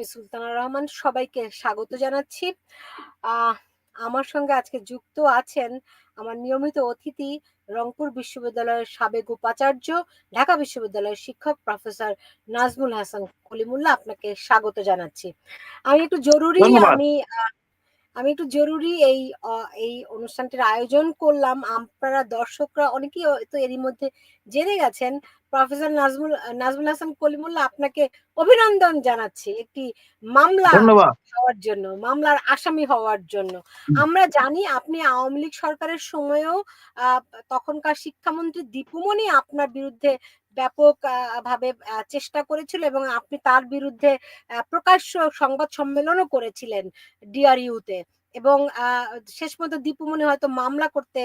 আমি সুলতানা রহমান সবাইকে স্বাগত জানাচ্ছি। আমার সঙ্গে আজকে যুক্ত আছেন আমার নিয়মিত অতিথি রংপুর বিশ্ববিদ্যালয়ের সাবেক উপাচার্য ঢাকা বিশ্ববিদ্যালয়ের শিক্ষক প্রফেসর নাজমুল হাসান কলিমুল্লাহ আপনাকে স্বাগত জানাচ্ছি। আমি একটু জরুরি আমি আহ, আমি একটু জরুরি এই এই অনুষ্ঠানটির আয়োজন করলাম। আপনারা দর্শকরা অনেকেই তো এরই মধ্যে জেনে গেছেন প্রফেসর নাজমুল নাজমুল হাসান কলিমুল্লাহ আপনাকে অভিনন্দন জানাচ্ছি একটি মামলা হওয়ার জন্য মামলার আসামি হওয়ার জন্য। আমরা জানি আপনি আওয়ামী লীগ সরকারের সময়েও আহ, তখনকার শিক্ষামন্ত্রী দীপুমণি আপনার বিরুদ্ধে ব্যাপক ভাবে চেষ্টা করেছিল এবং আপনি তার বিরুদ্ধে প্রকাশ্য সংবাদ সম্মেলনও করেছিলেন ডিআরইউতে এবং শেষ পর্যন্ত দীপুমণি হয়তো মামলা করতে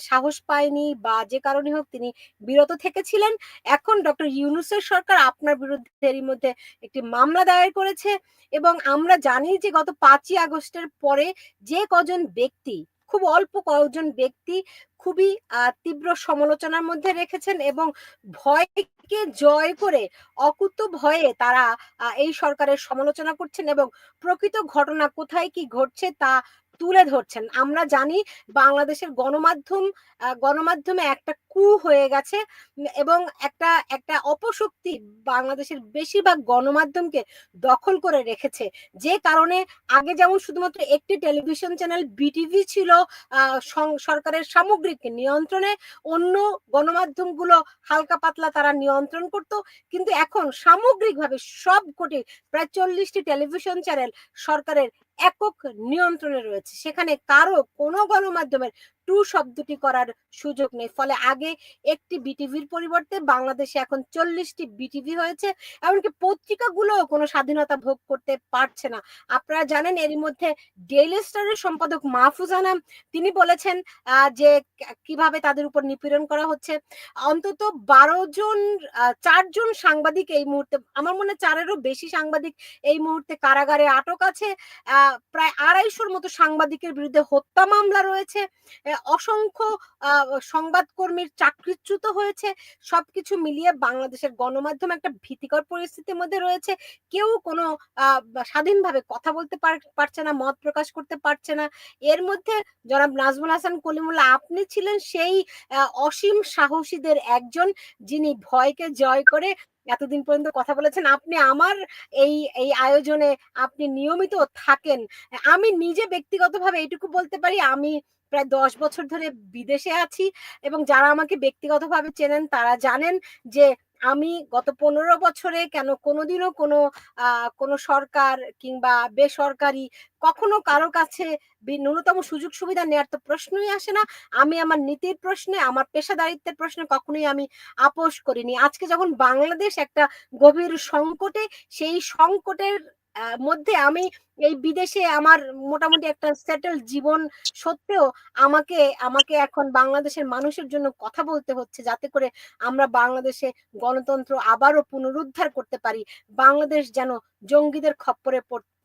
সাহস পায়নি বা যে কারণে হোক তিনি বিরত থেকেছিলেন। এখন ডক্টর ইউনুসের সরকার আপনার বিরুদ্ধে মধ্যে একটি মামলা দায়ের করেছে এবং আমরা জানি যে গত পাঁচই আগস্টের পরে যে কজন ব্যক্তি খুব অল্প কয়েকজন ব্যক্তি খুবই তীব্র সমালোচনার মধ্যে রেখেছেন এবং ভয়কে জয় করে, অকুত ভয়ে তারা এই সরকারের সমালোচনা করছেন এবং প্রকৃত ঘটনা কোথায় কি ঘটছে তা তুলে ধরছেন। আমরা জানি বাংলাদেশের গণমাধ্যম গণমাধ্যমে একটা কু হয়ে গেছে এবং একটা একটা অপশক্তি বাংলাদেশের বেশিরভাগ গণমাধ্যমকে দখল করে রেখেছে। যে কারণে আগে যেমন শুধুমাত্র একটি টেলিভিশন চ্যানেল বিটিভি ছিল সরকারের সামগ্রিক নিয়ন্ত্রণে, অন্য গণমাধ্যমগুলো হালকা পাতলা তারা নিয়ন্ত্রণ করত। কিন্তু এখন সামগ্রিকভাবে সব কোটি প্রায় চল্লিশটি টেলিভিশন চ্যানেল সরকারের একক নিয়ন্ত্রণে রয়েছে। সেখানে কারও কোনো গণমাধ্যমের টু শব্দটি করার সুযোগ নেই। ফলে আগে একটি বিটিভির পরিবর্তে বাংলাদেশে এখন চল্লিশটি বিটিভি হয়েছে, এমনকি পত্রিকাগুলো কোনো স্বাধীনতা ভোগ করতে পারছে না। আপনারা জানেন, এরই মধ্যে ডেইলি স্টারের সম্পাদক মাহফুজ আনাম, তিনি বলেছেন যে কীভাবে তাদের উপর নিপীড়ন করা হচ্ছে। অন্তত বারো জন চারজন সাংবাদিক এই মুহূর্তে, আমার মনে চারেরও বেশি সাংবাদিক এই মুহূর্তে কারাগারে আটক আছে। প্রায় আড়াইশোর মতো সাংবাদিকের বিরুদ্ধে হত্যা মামলা রয়েছে। অসংখ্য সংবাদকর্মীর চাকরিচ্যুত হয়েছে। সবকিছু মিলিয়ে বাংলাদেশের গণমাধ্যম একটা ভীতিকর পরিস্থিতির মধ্যে রয়েছে। কেউ কোনো স্বাধীনভাবে কথা বলতে পার- পারছে না, মত প্রকাশ করতে পারছে না। এর মধ্যে জনাব নাজমুল হাসান কলিমুল্লাহ, আপনি ছিলেন সেই অসীম সাহসীদের একজন যিনি ভয়কে জয় করে এতদিন পর্যন্ত কথা বলেছেন। আপনি আমার এই এই আয়োজনে আপনি নিয়মিত থাকেন। আমি নিজে ব্যক্তিগতভাবে এইটুকু বলতে পারি, আমি প্রায় দশ বছর ধরে বিদেশে আছি এবং যারা আমাকে ব্যক্তিগতভাবে চেনেন তারা জানেন যে আমি গত পনেরো বছরে কেন কোনোদিনও কোনো কোনো সরকার কিংবা বেসরকারি কখনো কারও কাছে ন্যূনতম সুযোগ সুবিধা নেওয়ার তো প্রশ্নই আসে না। আমি আমার নীতির প্রশ্নে, আমার পেশাদারিত্বের প্রশ্নে কখনোই আমি আপোষ করিনি। আজকে যখন বাংলাদেশ একটা গভীর সংকটে, সেই সংকটের মধ্যে আমি এই বিদেশে আমার মোটামুটি একটা সেটেল জীবন সত্ত্বেও আমাকে আমাকে এখন বাংলাদেশের মানুষের জন্য কথা বলতে হচ্ছে যাতে করে আমরা বাংলাদেশে গণতন্ত্র আবারও পুনরুদ্ধার করতে পারি, বাংলাদেশ যেন জঙ্গিদের খপ্পরে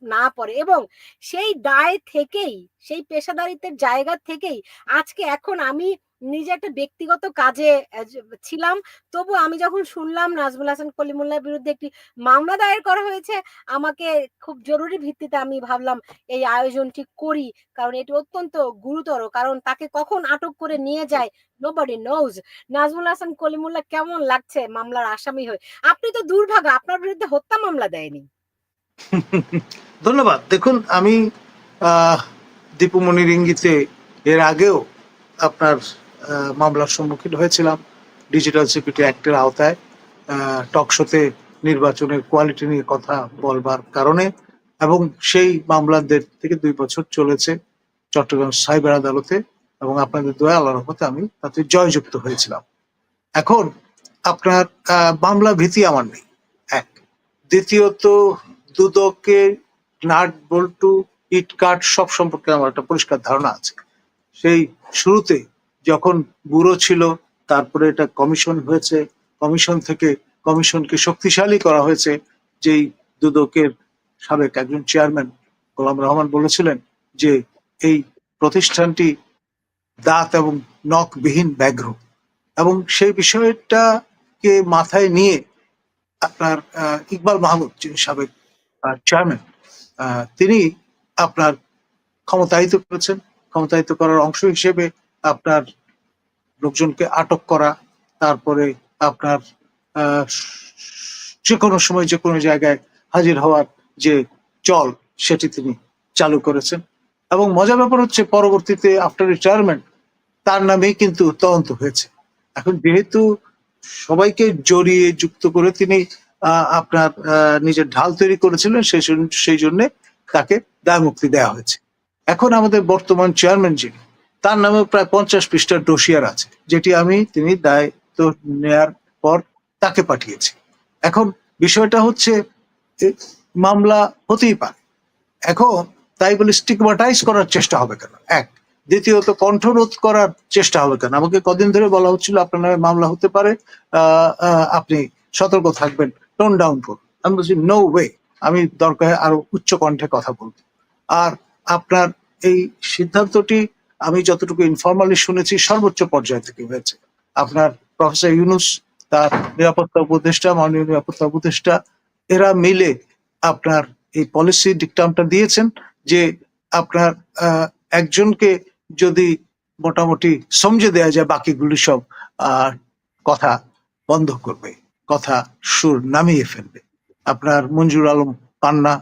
না পড়ে এবং সেই দায় থেকেই, সেই পেশাদারিত্বের জায়গা থেকেই আজকে এখন আমি নিজে একটা ব্যক্তিগত কাজে ছিলাম। তবু আমি যখন শুনলাম নাজমুল হাসান কলিমুল্লাহর বিরুদ্ধে একটি মামলা দায়ের করা হয়েছে আমাকে খুব জরুরি ভিত্তিতে আমি ভাবলাম এই আয়োজনটি করি কারণ এটি অত্যন্ত গুরুতর কারণ তাকে কখন আটক করে নিয়ে যায় নোবডি নোজ নাজমুল হাসান কলিমুল্লাহ কেমন লাগছে মামলার আসামি হয়ে? আপনি তো দুর্ভাগ্য আপনার বিরুদ্ধে হত্যা মামলা দেয়নি। ধন্যবাদ। দেখুন আমি আহ, দীপুমণির ইঙ্গিতে এর আগেও আপনার মামলার সম্মুখীন হয়েছিলাম। ডিজিটাল সিকিউরিটি অ্যাক্টের আওতায় টক শোতে নির্বাচনের কোয়ালিটি নিয়ে কথা বলবার কারণে এবং সেই মামলার দেড় থেকে দুই বছর চলেছে চট্টগ্রাম সাইবার আদালতে এবং আপনাদের দয়া আল্লাহর রহমতে আমি তাতে জয়যুক্ত হয়েছিলাম। এখন আপনার মামলা ভীতি আমার নেই। এক, দ্বিতীয়ত দুদকে নাট, বল্টু, ইট কাট সব সম্পর্কে আমার একটা পরিষ্কার ধারণা আছে। সেই শুরুতে যখন ব্যুরো ছিল, তারপরে এটা কমিশন হয়েছে। কমিশন থেকে কমিশনকে শক্তিশালী করা হয়েছে, যেই দুদকের সাবেক একজন চেয়ারম্যান গোলাম রহমান বলেছিলেন যে, এই প্রতিষ্ঠানটি দাঁত এবং নখবিহীন ব্যাঘ্র। এবং সেই বিষয়টাকে মাথায় নিয়ে আপনার ইকবাল মাহমুদ, যিনি সাবেক চেয়ারম্যান তিনি আপনার ক্ষমতায়িত করেছেন। ক্ষমতায়িত করার অংশ হিসেবে আপনার লোকজনকে আটক করা, তারপরে আপনার যে কোনো সময় যে কোনো জায়গায় হাজির হওয়ার যে চল সেটি তিনি চালু করেছেন। এবং মজার ব্যাপার হচ্ছে পরবর্তীতে আফটার রিটায়ারমেন্ট তার নামেই কিন্তু তদন্ত হয়েছে। এখন যেহেতু সবাইকে জড়িয়ে যুক্ত করে তিনি আপনার নিজের ঢাল তৈরি করেছিলেন, সেই সেই জন্য তাকে দায় মুক্তি দেওয়া হয়েছে। এখন আমাদের বর্তমান চেয়ারম্যান যিনি তার নামে প্রায় পঞ্চাশ পৃষ্ঠার ডোসিয়ার আছে, যেটি আমি তিনি দায়িত্ব নেয়ার পর তাকে পাঠিয়েছি। এখন বিষয়টা হচ্ছে মামলা হতেই পারে। এখন তাই বলে স্টিগমাটাইজ করার চেষ্টা হবে কেন? এক। দ্বিতীয়ত, কণ্ঠরোধ করার চেষ্টা হবে কেন? আমাকে কদিন ধরে বলা হচ্ছিল আপনার নামে মামলা হতে পারে। আপনি সতর্ক থাকবেন টোন ডাউন করুন। আমি বলছি নো ওয়ে আমি দরকার আরও উচ্চ কণ্ঠে কথা বলব। আর আপনার এই সিদ্ধান্তটি আমি যতটুকু ইনফর্মালি শুনেছি, সর্বোচ্চ পর্যায় থেকে হয়েছে। আপনার প্রফেসর ইউনুস, তার নিরাপত্তা উপদেষ্টা, মাননীয় নিরাপত্তা উপদেষ্টা, এরা মিলে আপনার এই পলিসি ডিকটামটা দিয়েছেন যে আপনার একজনকে যদি মোটামুটি সমঝে দেওয়া যায় বাকিগুলি সব কথা বন্ধ করবে, কথা সুর নামিয়ে ফেলবে। আপনার মঞ্জুর আলম পান্না,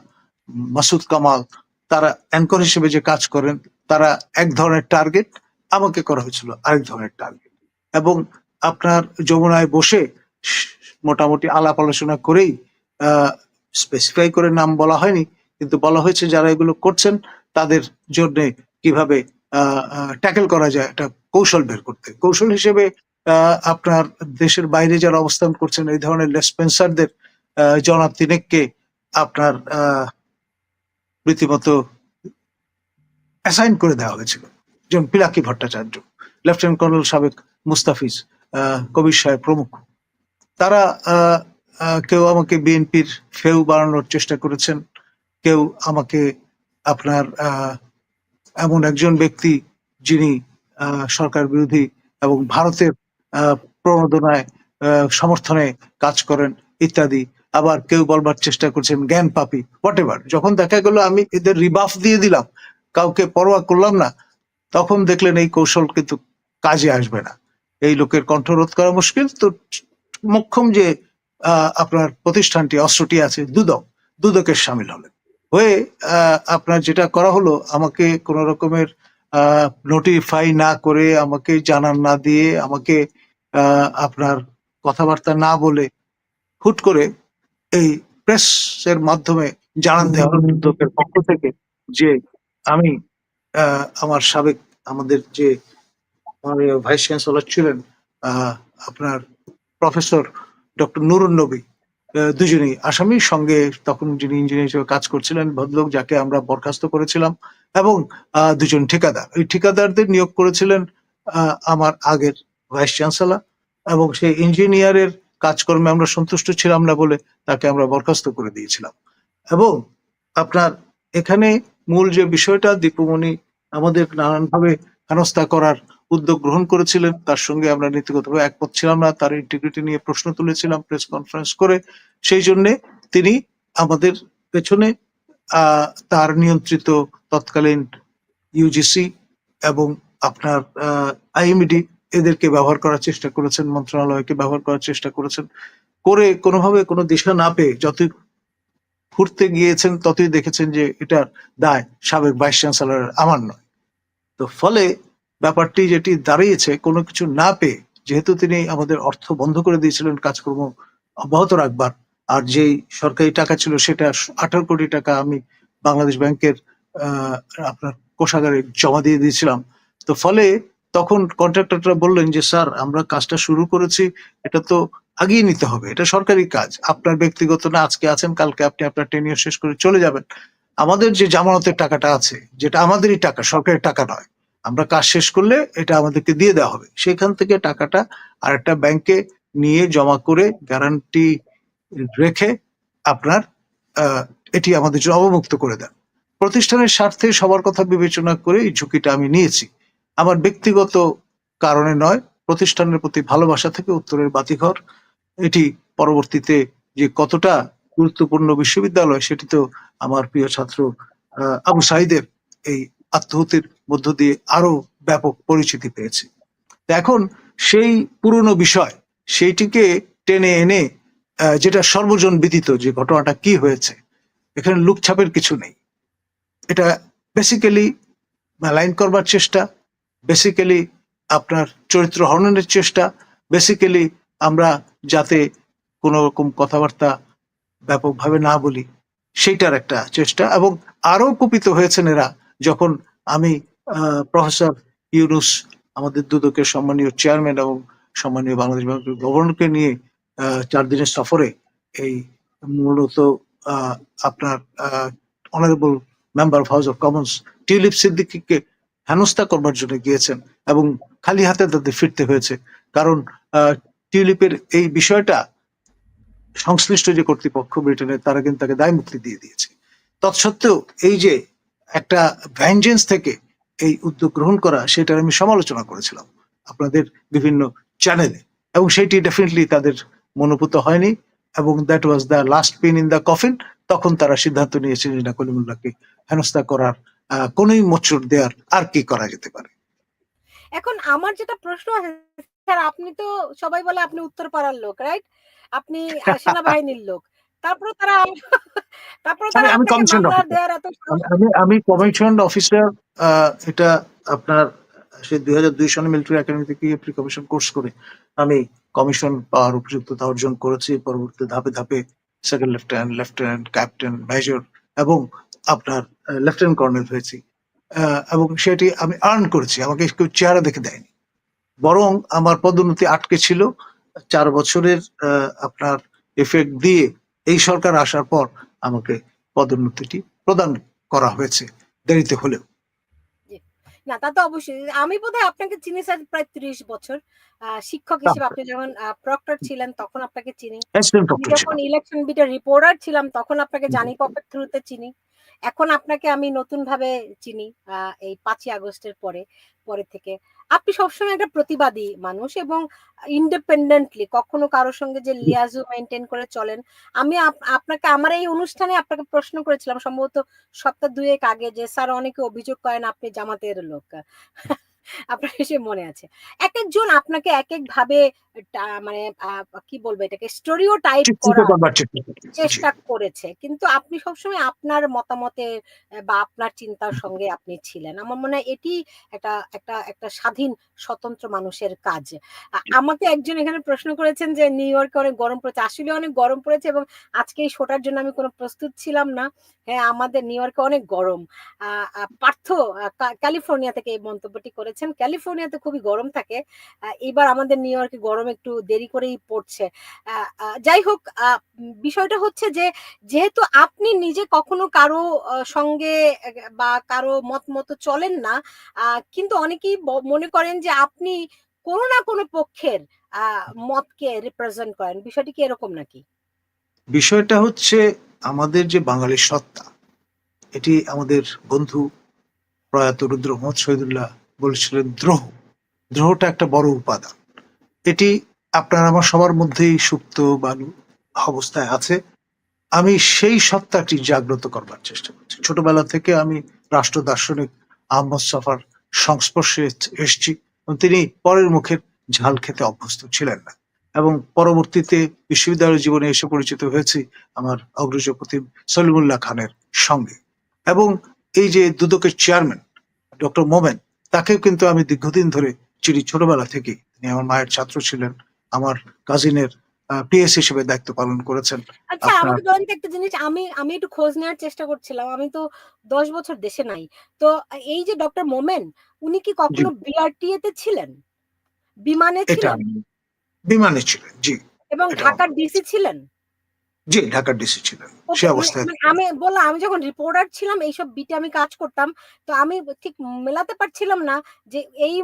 মাসুদ কামাল তারা অ্যাঙ্কর হিসেবে যে কাজ করেন, তারা এক ধরনের টার্গেট আমাকে করা হয়েছিল আরেক ধরনের টার্গেট এবং আপনার যমুনায় বসে মোটামুটি আলাপ আলোচনা করেই স্পেসিফাই করে নাম বলা হয়নি, কিন্তু বলা হয়েছে যারা এগুলো করছেন, তাদের জন্য কীভাবে ট্যাকেল করা যায় একটা কৌশল বের করতে। কৌশল হিসেবে আপনার দেশের বাইরে যারা অবস্থান করছেন, এই ধরনের লেসপেন্সারদের জনাব তিনেককে আপনার রীতিমতো অ্যাসাইন করে দেওয়া হয়েছিল। যেমন পিলাকি ভট্টাচার্য লেফটেন্যান্ট কর্নেল সাবেক মুস্তাফিজ কবির সাহেব প্রমুখ। তারা কেউ আমাকে বিএনপির ফেউ বাড়ানোর চেষ্টা করেছেন, কেউ আমাকে আপনার এমন একজন ব্যক্তি যিনি সরকার বিরোধী এবং ভারতের প্রণোদনায় সমর্থনে কাজ করেন ইত্যাদি আবার কেউ বলবার চেষ্টা করছেন জ্ঞান পাপি হোয়াট যখন দেখা গেল আমি এদের রিবাফ দিয়ে দিলাম, কাউকে পরোয়া করলাম না, তখন দেখলেন এই কৌশল কিন্তু কাজে আসবে না। এই লোকের কণ্ঠরোধ করা মুশকিল। তো মোক্ষম যে আপনার প্রতিষ্ঠানটি, অস্ত্রটি আছে, দুদক, দুদকের সামিল হলেন। হয়ে আপনার যেটা করা হলো, আমাকে কোন রকমের নোটিফাই না করে, আমাকে জানান না দিয়ে, আমাকে আপনার কথাবার্তা না বলে হুট করে এই প্রেস এর মাধ্যমে জানান দেওয়া হলো পক্ষ থেকে যে আমি আহ, আমার সাবেক আমাদের যে ভাইস চ্যান্সেলর ছিলেন আহ, আপনার প্রফেসর ডক্টর নুরুন নবী দুজনেই আসামির সঙ্গে তখন যিনি ইঞ্জিনিয়ার হিসেবে কাজ করছিলেন ভদ্রলোক যাকে আমরা বরখাস্ত করেছিলাম এবং আহ, দুজন ঠিকাদার। এই ঠিকাদারদের নিয়োগ করেছিলেন আহ, আমার আগের ভাইস চ্যান্সেলর এবং সেই ইঞ্জিনিয়ারের কাজকর্মে আমরা সন্তুষ্ট ছিলাম না বলে তাকে আমরা বরখাস্ত করে দিয়েছিলাম। এবং আপনার এখানে মূল যে বিষয়টা, দীপুমণি আমাদের নানানভাবে হেনস্থা করার উদ্যোগ গ্রহণ করেছিলেন। তার সঙ্গে আমরা নীতিগতভাবে একমত ছিলাম না, তার ইন্টিগ্রিটি নিয়ে প্রশ্ন তুলেছিলাম প্রেস কনফারেন্স করে। সেই জন্য তিনি আমাদের পেছনে তার নিয়ন্ত্রিত তৎকালীন ইউজিসি এবং আপনার আইএমডি এদেরকে ব্যবহার করার চেষ্টা করেছেন, মন্ত্রণালয়কে ব্যবহার করার চেষ্টা করেছেন। করে কোনোভাবে কোনো দিশা না পেয়ে যতই ঘুরতে গিয়েছেন, ততই দেখেছেন যে এটার দায় সাবেক ভাইস চ্যান্সেলরের, আমার নয়। তো ফলে ব্যাপারটি যেটি দাঁড়িয়েছে, কোনো কিছু না পেয়ে যেহেতু তিনি আমাদের অর্থ বন্ধ করে দিয়েছিলেন, কাজকর্ম অব্যাহত রাখবার, আর যেই সরকারি টাকা ছিল সেটা আঠারো কোটি টাকা আমি বাংলাদেশ ব্যাংকের আপনার কোষাগারে জমা দিয়ে দিয়েছিলাম। তো ফলে তখন কন্ট্রাক্টররা বললেন যে, স্যার, আমরা কাজটা শুরু করেছি, এটা তো আগিয়ে নিতে হবে, এটা সরকারি কাজ। আপনার ব্যক্তিগত না, আজকে আছেন, কালকে আপনি আপনার টেনিয়র শেষ করে চলে যাবেন। আমাদের যে জামানতের টাকাটা আছে, যেটা আমাদেরই টাকা, সরকারের টাকা নয়, আমরা কাজ শেষ করলে এটা আমাদেরকে দিয়ে দেওয়া হবে। সেখান থেকে টাকাটা আরেকটা ব্যাংকে নিয়ে জমা করে গ্যারান্টি রেখে আপনার এটি আমাদের জন্য অবমুক্ত করে দেন। প্রতিষ্ঠানের স্বার্থে সবার কথা বিবেচনা করে এই ঝুঁকিটা আমি নিয়েছি। আমার ব্যক্তিগত কারণে নয়, প্রতিষ্ঠানের প্রতি ভালোবাসা থেকে উত্তরের বাতিঘর। এটি পরবর্তীতে যে কতটা গুরুত্বপূর্ণ বিশ্ববিদ্যালয় সেটি তো আমার প্রিয় ছাত্র আবু সাইদের এই আত্মহতির মধ্য দিয়ে আরও ব্যাপক পরিচিতি পেয়েছে। এখন সেই পুরনো বিষয়, সেইটিকে টেনে এনে যেটা সর্বজন বিদিত যে ঘটনাটা কি হয়েছে, এখানে লুকছাপের কিছু নেই। এটা বেসিক্যালি লাইন করবার চেষ্টা বেসিক্যালি আপনার চরিত্র হননের চেষ্টা বেসিক্যালি আমরা যাতে কোনো রকম কথাবার্তা ব্যাপকভাবে না বলি, সেইটার একটা চেষ্টা এবং আরও কুপিত হয়েছেন এরা যখন আমি প্রফেসর ইউনুস, আমাদের দুদকের সম্মানীয় চেয়ারম্যান এবং সম্মানীয় বাংলাদেশ ব্যাংকের গভর্নরকে নিয়ে চার দিনের সফরে এই মূলত আপনার honourable member of House of Commons Tulip সিদ্দিকিকে হেনস্থা করবার জন্য গিয়েছেন এবং খালি হাতে তাদের ফিরতে হয়েছে। কারণ টিউলিপের এই বিষয়টা সংশ্লিষ্ট যে কর্তৃপক্ষ ব্রিটেনের, তারা কিন্তু তাকে দায় মুক্তি দিয়ে দিয়েছে। তৎসত্ত্বেও এই যে একটা ভ্যাঞ্জেন্স থেকে এই উদ্যোগ গ্রহণ করা, সেটার আমি সমালোচনা করেছিলাম আপনাদের বিভিন্ন চ্যানেলে। এবং সেটি ডেফিনেটলি তাদের মনোভূত হয়নি এবং that was the last pin in the coffin তখন তারা সিদ্ধান্ত নিয়েছে যে না কলিমুল্লাহকে হেনস্থা করার কোনোই মোচড় দেওয়ার আর কি করা যেতে পারে? এখন আমার যেটা প্রশ্ন আছে স্যার আপনি তো সবাই বলে আপনি উত্তর পাড়ার লোক রাইট আপনি সেনাবাহিনীর লোক। তারপরে তারা তারপরে তারা আমি- কমিশন অফিসার এটা আপনার সেই দুই হাজার দুই সনে মিলিটারি একাডেমি থেকে প্রি কমিশন কোর্স করে আমি কমিশন পাওয়ার উপযুক্ততা অর্জন করেছি। পরবর্তী ধাপে ধাপে second lieutenant lieutenant captain major এবং আপনার লেফটেন্যান্ট কর্নেল হয়েছি। এবং সেটি আমি আর্ন করেছি আমাকে কেউ চেহারা দেখে দেয়নি। বরং আমার পদোন্নতি আটকে ছিল চার বছরের আপনার এফেক্ট দিয়ে এই সরকার আসার পর আমাকে পদোন্নতিটি প্রদান করা হয়েছে দেরিতে হলেও। না তা তো অবশ্যই। আমি বোধহয় আপনাকে চিনি স্যার প্রায় ত্রিশ বছর। শিক্ষক হিসেবে আপনি যখন প্রক্টর ছিলেন তখন আপনাকে চিনি। যখন ইলেকশন বিটের রিপোর্টার ছিলাম তখন আপনাকে জানি পপের থ্রুতে চিনি। এখন আপনাকে আমি নতুন ভাবে চিনি এই পাঁচই আগস্টের পরে পরে থেকে। আপনি সবসময় একটা প্রতিবাদী মানুষ এবং ইন্ডিপেন্ডেন্টলি কখনো কারোর সঙ্গে যে লিয়াজু মেনটেন করে চলেন। আমি আপ- আপনাকে, আমার এই অনুষ্ঠানে আপনাকে প্রশ্ন করেছিলাম, সম্ভবত সপ্তাহ দুয়েক আগে যে, স্যার, অনেকে অভিযোগ করেন আপনি জামাতের লোক। আপনার সে মনে আছে। এক একজন আপনাকে এক এক ভাবে মানে কি বলব এটাকে স্টোরিও টাইপ চিত্রিত করা করবার চেষ্টা করেছি। করেছে। কিন্তু আপনি সবসময় আপনার মতামতের বা আপনার চিন্তার সঙ্গে আপনি ছিলেন। আমার মনে হয় এটি একটা একটা একটা স্বাধীন স্বতন্ত্র মানুষের কাজ। আমাকে একজন এখানে প্রশ্ন করেছেন যে নিউ ইয়র্কে অনেক গরম পড়েছে। আসলে অনেক গরম পড়েছে এবং আজকে এই শোটার জন্য আমি কোনো প্রস্তুত ছিলাম না। হ্যাঁ আমাদের নিউ ইয়র্কে অনেক গরম। পার্থ ক্যালিফোর্নিয়া থেকে এই মন্তব্যটি করেছেন ক্যালিফোর্নিয়াতে খুবই গরম থাকে। এবার আমাদের নিউ ইয়র্কে গরম একটু দেরি করেই পড়ছে। যাই হোক বিষয়টা হচ্ছে যে, যেহেতু আপনি নিজে কখনো কারও সঙ্গে, বা কারও মত মতো চলেন না কিন্তু অনেকেই মনে করেন যে আপনি কোনো না কোনো পক্ষের মতকে রিপ্রেজেন্ট করেন। বিষয়টি কি এরকম নাকি? বিষয়টা হচ্ছে আমাদের যে বাঙালির সত্তা, এটি আমাদের বন্ধু প্রয়াত রুদ্র মোহাম্মদ শহীদুল্লাহ বলেছিলেন দ্রোহ। দ্রোহটা একটা বড় উপাদান। এটি আপনার আমার সবার মধ্যেই সুপ্ত বা অবস্থায় আছে। আমি সেই সত্তাটি জাগ্রত করবার চেষ্টা করছি। ছোটবেলা থেকে আমি রাষ্ট্র দার্শনিক আহমদ সফার সংস্পর্শে এসেছি তিনি পরের মুখের ঝাল খেতে অভ্যস্ত ছিলেন না। এবং পরবর্তীতে বিশ্ববিদ্যালয় জীবনে এসে পরিচিত হয়েছি আমার অগ্রজ প্রতিম সলিমুল্লাহ খানের সঙ্গে। এবং এই যে দুদকের চেয়ারম্যান, ডক্টর মোমেন তাকেও কিন্তু আমি দীর্ঘদিন ধরে চিনি ছোটবেলা থেকে তিনি আমার মায়ের ছাত্র ছিলেন আমার কাজিনের পিএস হিসেবে দায়িত্ব পালন করেছেন। আচ্ছা আমাকে বলেন একটা জিনিস আমি আমি একটু খোঁজ নেওয়ার চেষ্টা করছিলাম আমি তো দশ বছর দেশে নাই। তো এই যে ডক্টর মোমেন উনি কি কখনো বিআরটিএ তে ছিলেন? বিমানে ছিলেন? বিমানে ছিলেন জি। এবং ঢাকার ডিসি ছিলেন? জি ঢাকার ডিসি ছিলেন সে অবস্থায় মানে আমি বললাম আমি যখন রিপোর্টার ছিলাম এইসব বিটে আমি কাজ করতাম তো আমি ঠিক মেলাতে পারছিলাম না যে এই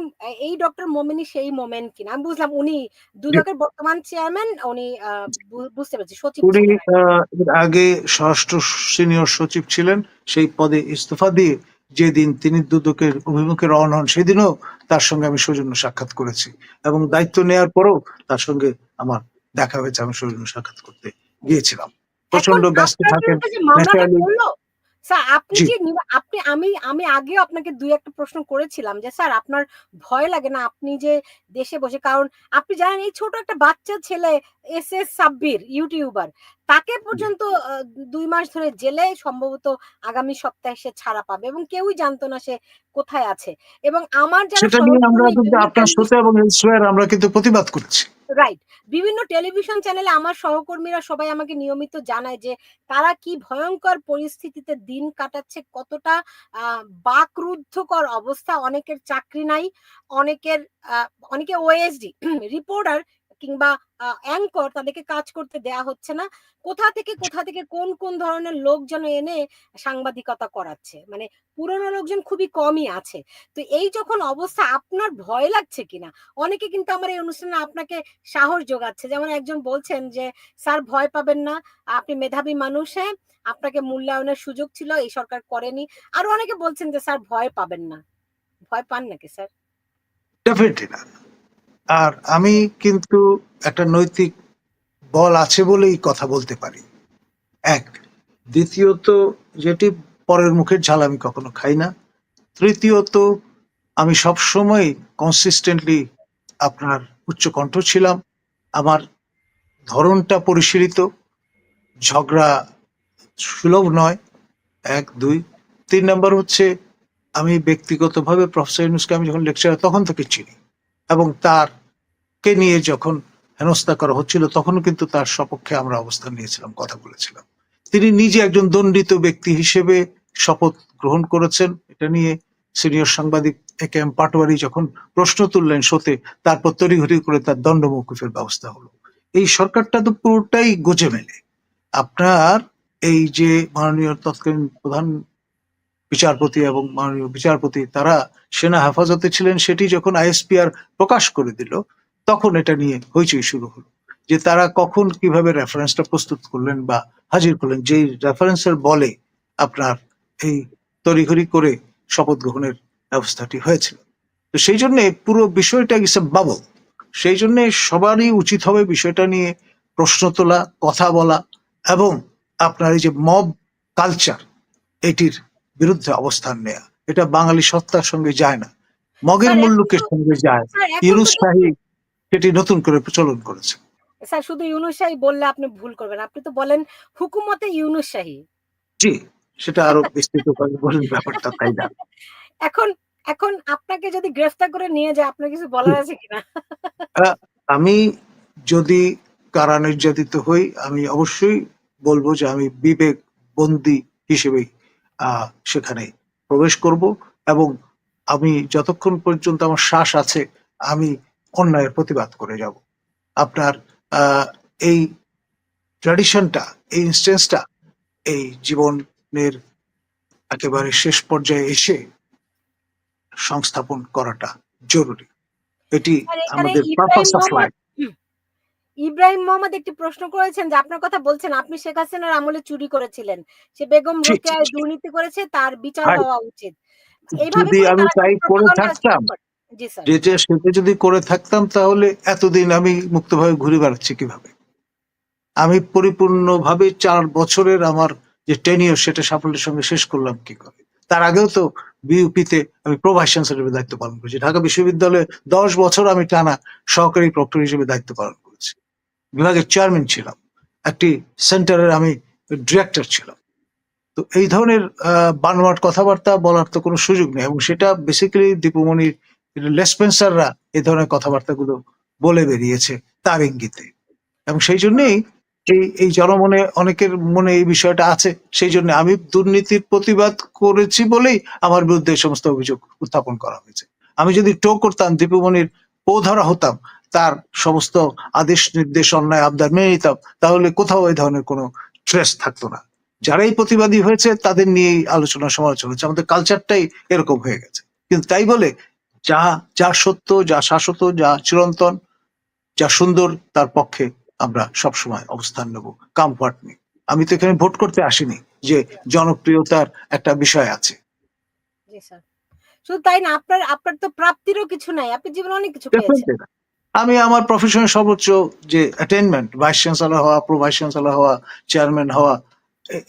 এই ডক্টর মোমেনই সেই মোমেন কিনা। আমি বুঝলাম উনি দুদকের বর্তমান চেয়ারম্যান উনি বুঝতে পারছি সচিব উনি এর আগে স্বরাষ্ট্র সিনিয়র সচিব ছিলেন সেই পদে ইস্তফা দিয়ে যেদিন তিনি দুদকের অভিমুখে রওনা হন সেদিনও তার সঙ্গে আমি সৌজন্য সাক্ষাৎ করেছি। এবং দায়িত্ব নেওয়ার পরেও তার সঙ্গে আমার দেখা হয়েছে আমি সৌজন্য সাক্ষাৎ করতে গিয়েছিলাম। প্রচণ্ড ব্যস্ত থাকেন স্যার আপনি যে আপনি আমি আমি আগেও আপনাকে দুই একটা প্রশ্ন করেছিলাম যে স্যার আপনার ভয় লাগে না? আপনি যে দেশে বসে কারণ আপনি জানেন এই ছোট একটা বাচ্চা ছেলে এস এস সাব্বির ইউটিউবার। তাকে পর্যন্ত দুই মাস ধরে জেলে সম্ভবত আগামী সপ্তাহে সে ছাড়া পাবে এবং কেউই জানতো না সে কোথায় আছে। এবং আমার যারা সেটা নিয়ে আমরা কিন্তু আপনার সাথে এবং এলসওয়্যার আমরা কিন্তু প্রতিবাদ করছি। রাইট বিভিন্ন টেলিভিশন চ্যানেলে আমার সহকর্মীরা সবাই আমাকে নিয়মিত জানায় যে তারা কি ভয়ঙ্কর পরিস্থিতিতে দিন কাটাচ্ছে কতটা আহ, বাকরুদ্ধকর অবস্থা অনেকের চাকরি নাই অনেকের অনেকে ওএসডি রিপোর্টার কিংবা অ্যাঙ্কর তাদেরকে কাজ করতে দেয়া হচ্ছে না। কোথা থেকে কোথা থেকে কোন কোন ধরনের লোকজন এনে সাংবাদিকতা করাচ্ছে? মানে পুরনো লোকজন খুবই কমই আছে। তো এই যখন অবস্থা, আপনার ভয় লাগছে কিনা অনেকে কিন্তু আমার এই অনুষ্ঠানে আপনাকে সাহস যোগাচ্ছে। যেমন একজন বলছেন যে, স্যার, ভয় পাবেন না। আপনি মেধাবী মানুষ হ্যাঁ? আপনাকে মূল্যায়নের সুযোগ ছিল, এই সরকার করেনি। আর অনেকে বলছেন যে, স্যার, ভয় পাবেন না। ভয় পান নাকি, স্যার? ডেফিনেটলি না আর আমি কিন্তু একটা নৈতিক বল আছে বলেই কথা বলতে পারি। এক, দ্বিতীয়ত যেটি পরের মুখের ঝাল আমি কখনো খাই না। তৃতীয়ত আমি সবসময় কনসিস্টেন্টলি আপনার উচ্চকণ্ঠ ছিলাম। আমার ধরনটা পরিশীলিত। ঝগড়া সুলভ নয়। এক, দুই, তিন নম্বর হচ্ছে আমি ব্যক্তিগতভাবে প্রফেসর ইউনুসকে আমি যখন লেকচার তখন থেকে চিনি। এবং তার কে নিয়ে যখন হেনস্থা করা হচ্ছিল, তখনও কিন্তু তার সপক্ষে আমরা অবস্থান নিয়েছিলাম, কথা বলেছিলাম। তিনি নিজে একজন দণ্ডিত ব্যক্তি হিসেবে শপথ গ্রহণ করেছেন। এটা নিয়ে সিনিয়র সাংবাদিক এ কে এম পাটোয়ারি যখন প্রশ্ন তুললেন শোতে তারপর তড়িঘড়ি করে তার দণ্ড মৌকুফের ব্যবস্থা হলো। এই সরকারটা তো পুরোটাই গোজে মেলে। আপনার এই যে মাননীয় তৎকালীন প্রধান বিচারপতি এবং মাননীয় বিচারপতি তারা সেনা হেফাজতে ছিলেন, সেটি যখন আইএসপিআর প্রকাশ করে দিল, তখন এটা নিয়ে হইচই শুরু হলো যে তারা কখন কীভাবে রেফারেন্সটা প্রস্তুত করলেন বা হাজির করলেন। যেই রেফারেন্সের বলে আপনার এই তড়িঘড়ি করে শপথ গ্রহণের ব্যবস্থাটি হয়েছিল। তো সেই জন্য পুরো বিষয়টা ইস বাবল সেই জন্য সবারই উচিত হবে বিষয়টা নিয়ে প্রশ্ন তোলা, কথা বলা এবং আপনার এই যে মব কালচার এটির বিরুদ্ধে অবস্থান নেয়া। এটা বাঙালি সত্তার সঙ্গে যায় না। মগের মুল্লুকের সঙ্গে যায়। ইউনুস শাহী সেটি নতুন করে প্রচলন করেছে। স্যার শুধু ইউনুস শাহী বললে আপনি ভুল করবেন। আপনি তো বলেন হুকুমতে ইউনুস শাহী। জি সেটা আরও বিস্তৃত করে বলেন ব্যাপারটা তাই না? এখন এখন আপনাকে যদি গ্রেফতার করে নিয়ে যায় আপনার কিছু বলার আছে কিনা? আমি যদি কারা নির্যাতিত হই আমি অবশ্যই বলব যে আমি বিবেক বন্দি হিসেবেই সেখানে প্রবেশ করব এবং আমি যতক্ষণ পর্যন্ত আমার শ্বাস আছে আমি অন্যায়ের প্রতিবাদ করে যাব। আপনার আহ, এই ট্র্যাডিশনটা এই ইনস্টেন্সটা এই জীবনের একেবারে শেষ পর্যায়ে এসে সংস্থাপন করাটা জরুরি। এটি আমাদের purpose of life Ibrahim Mohammad একটি প্রশ্ন করেছেন যে আপনার কথা বলছেন আপনি শেখ হাসিনার আমলে চুরি করেছিলেন। সে বেগম জি। দুর্নীতি করেছে তার বিচার হওয়া উচিত। যদি আমি তাই করে থাকতাম যেটা সেটা যদি করে থাকতাম তাহলে এতদিন আমি মুক্তভাবে ঘুরে বেড়াচ্ছি কীভাবে? আমি পরিপূর্ণভাবে চার বছরের আমার যে টেনিয়র সেটা সাফল্যের সঙ্গে শেষ করলাম কি করে? তার আগেও তো বিউপিতে আমি প্রভাইস চ্যান্সেলরের দায়িত্ব পালন করেছি। ঢাকা বিশ্ববিদ্যালয়ে দশ বছর আমি টানা সহকারী প্রক্টর হিসেবে দায়িত্ব পালন করেছি। বিভাগের চেয়ারম্যান ছিলাম। একটি সেন্টারের আমি ডিরেক্টর ছিলাম। তো এই ধরনের বানোয়াট কথাবার্তা বলার তো কোনো সুযোগ নেই এবং সেটা বেসিক্যালি দীপুমণির লেসপেন্সাররা এই ধরনের কথাবার্তাগুলো বলে বেরিয়েছে তার ইঙ্গিতে। এবং সেই জন্যই এই এই জনমনে অনেকের মনে এই বিষয়টা আছে, সেই জন্য আমি দুর্নীতির প্রতিবাদ করেছি বলেই আমার বিরুদ্ধে সমস্ত অভিযোগ উত্থাপন করা হয়েছে। আমি যদি টো করতাম দীপুমণির পৌধরা হতাম তার সমস্ত আদেশ নির্দেশ অন্যায় আবদার মেনে নিতাম তাহলে কোথাও এই ধরনের কোনো ট্রেস থাকতো না। যারাই প্রতিবাদী হয়েছে তাদের নিয়েই আলোচনা সমালোচনা হচ্ছে। আমাদের কালচারটাই এরকম হয়ে গেছে। কিন্তু তাই বলে যা যা সত্য যা শাশ্বত যা চিরন্তন যা সুন্দর তার পক্ষে আমরা সবসময় অবস্থান নেব। কামফার্ট নিয়ে আমি তো এখানে ভোট করতে আসিনি যে জনপ্রিয়তার একটা বিষয় আছে। শুধু তাই না আপনার আপনার তো প্রাপ্তিরও কিছু নাই। আপনি জীবনে অনেক কিছু পেয়েছেন। আমি আমার প্রফেশনের সর্বোচ্চ যে অ্যাটেনমেন্ট ভাইস চ্যান্সেলর হওয়া প্রো ভাইস চ্যান্সেলর হওয়া চেয়ারম্যান হওয়া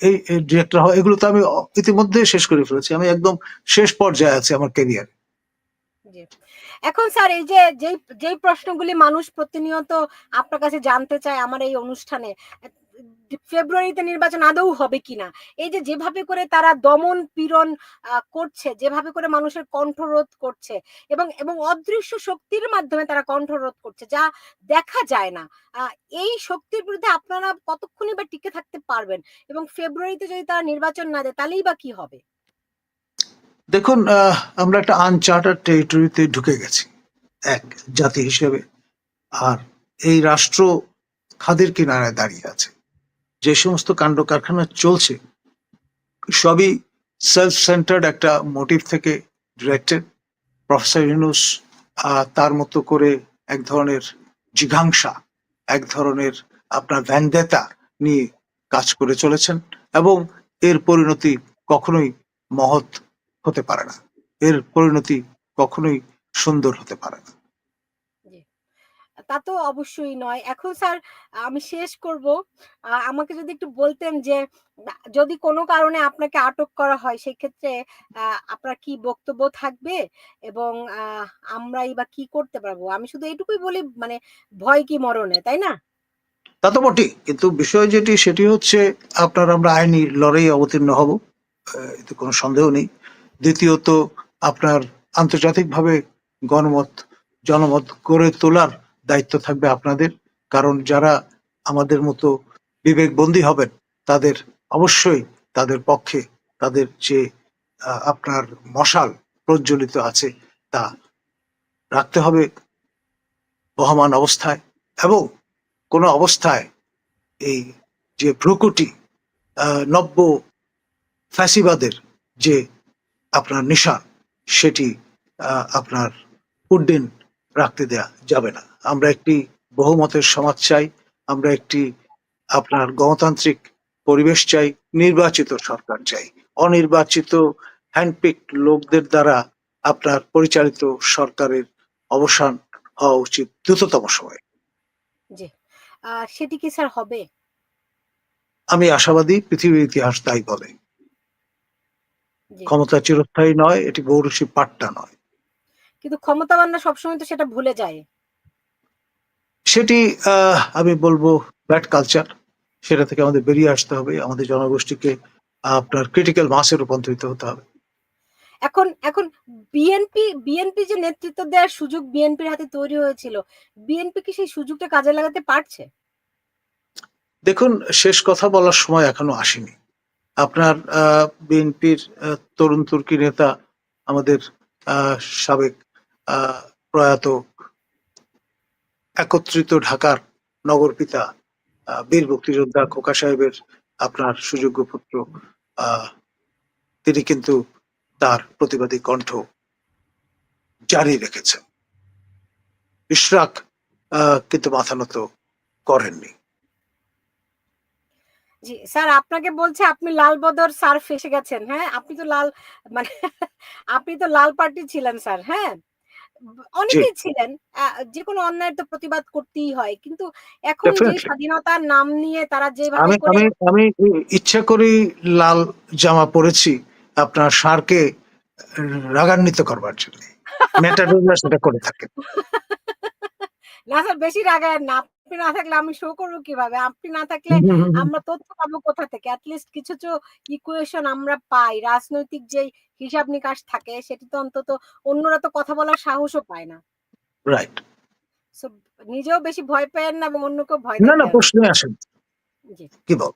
এই ডিরেক্টর হওয়া, এগুলো তো আমি ইতিমধ্যে শেষ করে ফেলেছি। আমি একদম শেষ পর্যায়ে আছি আমার ক্যারিয়ার এখন স্যার, এই যে, যেই যেই প্রশ্নগুলি মানুষ প্রতিনিয়ত আপনার কাছে জানতে চায় আমার এই অনুষ্ঠানে ফেব্রুয়ারিতে নির্বাচন আদৌ হবে কিনা? এই যে যেভাবে করে তারা দমন পীড়ন করছে, যেভাবে করে মানুষের কণ্ঠরোধ করছে এবং এবং অদৃশ্য শক্তির মাধ্যমে তারা কণ্ঠরোধ করছে, যা দেখা যায় না। এই শক্তির বিরুদ্ধে আপনারা কতক্ষণই বা টিকে থাকতে পারবেন? এবং ফেব্রুয়ারিতে যদি তারা নির্বাচন না দেয়, তাহলেই বা কি হবে? দেখুন আমরা একটা আনচার্টার টেরিটরিতে ঢুকে গেছি, এক জাতি হিসেবে। আর এই রাষ্ট্র খাদের কিনারায় দাঁড়িয়ে আছে। যে সমস্ত কাণ্ড কারখানা চলছে, সবই সেলফ সেন্টার্ড একটা মোটিভ থেকে ডিরেক্টেড প্রফেসর ইউনুস তার মতো করে এক ধরনের জিঘাংসা, এক ধরনের আপনার ভ্যানদেতা নিয়ে কাজ করে চলেছেন এবং এর পরিণতি কখনোই মহৎ হতে পারে না। এর পরিণতি কখনোই সুন্দর হতে পারে না। তা তো অবশ্যই নয়। এখন স্যার, আমি শেষ করব। আমাকে যদি একটু বলতেন যে যদি কোনো কারণে আপনাকে আটক করা হয়, সেক্ষেত্রে আপনার কি বক্তব্য থাকবে? এবং আমরাই বা কি করতে পারব? আমি শুধু এইটুকুই বলি মানে ভয় কি মরণে, তাই না? তা তো বটেই, কিন্তু বিষয় যেটি, সেটি হচ্ছে, আপনার আমরা আইনি লড়াই অবতীর্ণ হব এতে কোনো সন্দেহ নেই। দ্বিতীয়ত, আপনার আন্তর্জাতিকভাবে গণমত, জনমত গড়ে তোলার দায়িত্ব থাকবে আপনাদের, কারণ যারা আমাদের মতো বিবেকবন্দী হবেন, তাদের অবশ্যই তাদের পক্ষে তাদের যে আপনার মশাল প্রজ্বলিত আছে তা রাখতে হবে বহমান অবস্থায় এবং কোনো অবস্থায় এই যে ভ্রুকুটি নব্য ফ্যাসিবাদের যে আপনার নিশান, সেটি আপনার উড্ডীন রাখতে দেয়া যাবে না। আমরা একটি বহুমতের সমাজ চাই আমরা একটি আপনার গণতান্ত্রিক পরিবেশ চাই নির্বাচিত সরকার চাই। অনির্বাচিত হ্যান্ডপিক লোকদের দ্বারা আপনার পরিচালিত সরকারের অবসান হওয়া উচিত দ্রুততম সময়ে। জি। সেটি কি স্যার হবে? আমি আশাবাদী পৃথিবীর ইতিহাস তাই বলে। ক্ষমতা চিরস্থায়ী নয় এটি গৌরসী পাট্টা নয়। কিন্তু ক্ষমতাবানরা সবসময় তো সেটা ভুলে যায়। সেটি আমি বলব ব্যাড কালচার। সেটা থেকে আমাদের বেরিয়ে আসতে হবে আমাদের জনগোষ্ঠীকে আপনার ক্রিটিক্যাল মাসে রূপান্তরিত হতে হবে। এখন এখন বিএনপি বিএনপি যে নেতৃত্ব দেওয়ার সুযোগ বিএনপির হাতে তৈরি হয়েছিল বিএনপি কি সেই সুযোগটা কাজে লাগাতে পারছে? দেখুন শেষ কথা বলার সময় এখনও আসেনি। আপনার বিএনপির তরুণ তুর্কি নেতা আমাদের আহ, সাবেক প্রয়াত একত্রিত ঢাকার নগরপিতা বীর মুক্তিযোদ্ধা খোকা সাহেবের আপনার সুযোগ্য পুত্র তিনি কিন্তু তার প্রতিবাদী কণ্ঠ জারি রেখেছেন। ইশরাক কিন্তু মাথা নত করেননি। জি, স্যার, আপনাকে বলছে আপনি লাল বদর, স্যার, ফেসে গেছেন হ্যাঁ? আপনি তো লাল মানে আপনি তো লাল পার্টি ছিলেন, স্যার হ্যাঁ? অনেকেই ছিলেন যে কোনো অন্যায়ের তো প্রতিবাদ করতেই হয়। কিন্তু এখন যে স্বাধীনতার নাম নিয়ে তারা যেভাবে আমি আমি আমি ইচ্ছা করি লাল জামা পরেছি আপনার সারকে রাগান্বিত করবার জন্য। মেটাডোজরা সেটা করে থাকে না স্যার বেশি রাগায় না। আপনি না থাকলে আমি শো করব কীভাবে? আপনি না থাকলে আমরা তথ্য পাবো কোথা থেকে? অ্যাটলিস্ট কিছু কিছু ইকুয়েশন আমরা পাই। রাজনৈতিক যে হিসাব নিকাশ থাকে সেটি তো অন্তত অন্যরা তো কথা বলার সাহসও পায় না। রাইট সো নিজেও বেশি ভয় পেয়েন না এবং অন্যকেও ভয় না না প্রশ্নই আসেন। কি বল?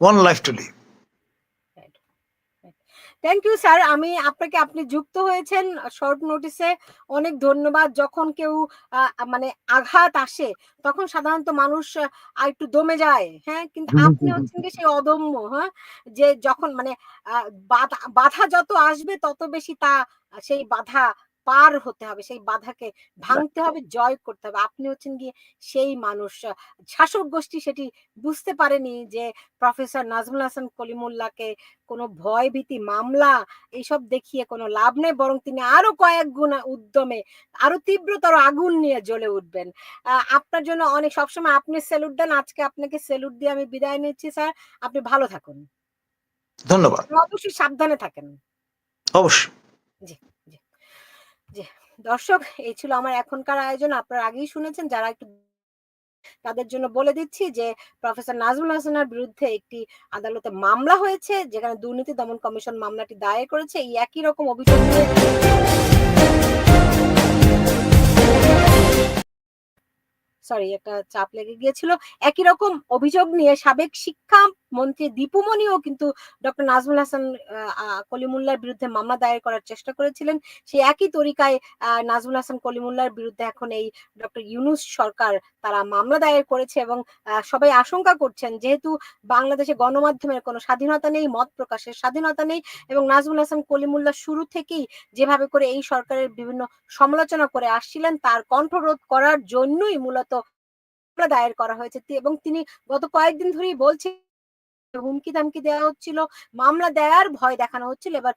One life to live thank you sir আমি আপনাকে আপনি যুক্ত হয়েছেন শর্ট নোটিসে অনেক ধন্যবাদ। যখন কেউ মানে আঘাত আসে তখন সাধারণত মানুষ একটু দমে যায়। হ্যাঁ কিন্তু আপনি হচ্ছেন কি সেই অদম্য হ্যাঁ? যে যখন মানে বাধা বাধা যত আসবে তত বেশি তা সেই বাধা পার হতে হবে সেই বাধাকে ভাঙতে হবে জয় করতে হবে। আপনি হচ্ছেন গিয়ে সেই মানুষ। শাসক গোষ্ঠী সেটি বুঝতে পারেনি যে প্রফেসর নাজমুল হাসান কলিমুল্লাহকে কোনো ভয় ভীতি মামলা এইসব দেখিয়ে কোনো লাভ নেই বরং তিনি আরও কয়েক গুণ উদ্যমে আরও তীব্রতর আগুন নিয়ে জ্বলে উঠবেন। আহ, আপনার জন্য অনেক সবসময় আপনি সেলুট দেন আজকে আপনাকে সেলুট দিয়ে আমি বিদায় নিচ্ছি স্যার আপনি ভালো থাকুন। ধন্যবাদ। অবশ্যই সাবধানে থাকেন। অবশ্যই। দর্শক, এই ছিল আমার এখনকার আয়োজন। আপনারা আগেই শুনেছেন, যারা একটু তাদের জন্য বলে দিচ্ছি যে, প্রফেসর নাজমুল হাসানের বিরুদ্ধে একটি আদালতে মামলা হয়েছে, যেখানে দুর্নীতি দমন কমিশন মামলাটি দায়ের করেছে। এই একই রকম অভিযোগ সরি, একটা চাপ লেগে গিয়েছিল। একই রকম অভিযোগ নিয়ে সাবেক শিক্ষা মন্ত্রী দীপুমণিও কিন্তু ডক্টর নাজমুল হাসান কলিমুল্লার বিরুদ্ধে মামলা দায়ের করার চেষ্টা করেছিলেন। সেই একই তরিকায় নাজমুল হাসান কলিমুল্লার বিরুদ্ধে এখন এই ডক্টর ইউনুস সরকার তারা মামলা দায়ের করেছে এবং সবাই আশঙ্কা করছেন যেহেতু বাংলাদেশে গণমাধ্যমের কোনো স্বাধীনতা নেই, মত প্রকাশের স্বাধীনতা নেই এবং নাজমুল হাসান কলিমুল্লাহ শুরু থেকেই যেভাবে করে এই সরকারের বিভিন্ন সমালোচনা করে আসছিলেন, তার কণ্ঠরোধ করার জন্যই মূলত দায়ের করা হয়েছে। এবং তিনি গত কয়েকদিন ধরেই বলছেন হুমকি ধামকি দেওয়া হচ্ছিল, মামলা দেওয়ার ভয় দেখানো হচ্ছিল। এবার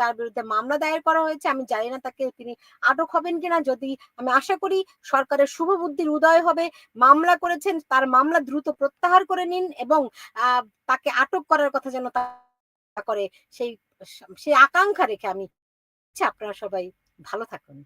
তার বিরুদ্ধে মামলা দায়ের করা হয়েছে। আমি জানি না তাকে তিনি আটক হবেন কিনা। যদি আমি আশা করি সরকারের শুভ বুদ্ধির উদয় হবে, মামলা করেছেন, তার মামলা দ্রুত প্রত্যাহার করে নিন এবং তাকে আটক করার কথা যেন তা করে, সেই সেই আকাঙ্ক্ষা রেখে আমি আপনারা সবাই ভালো থাকুন।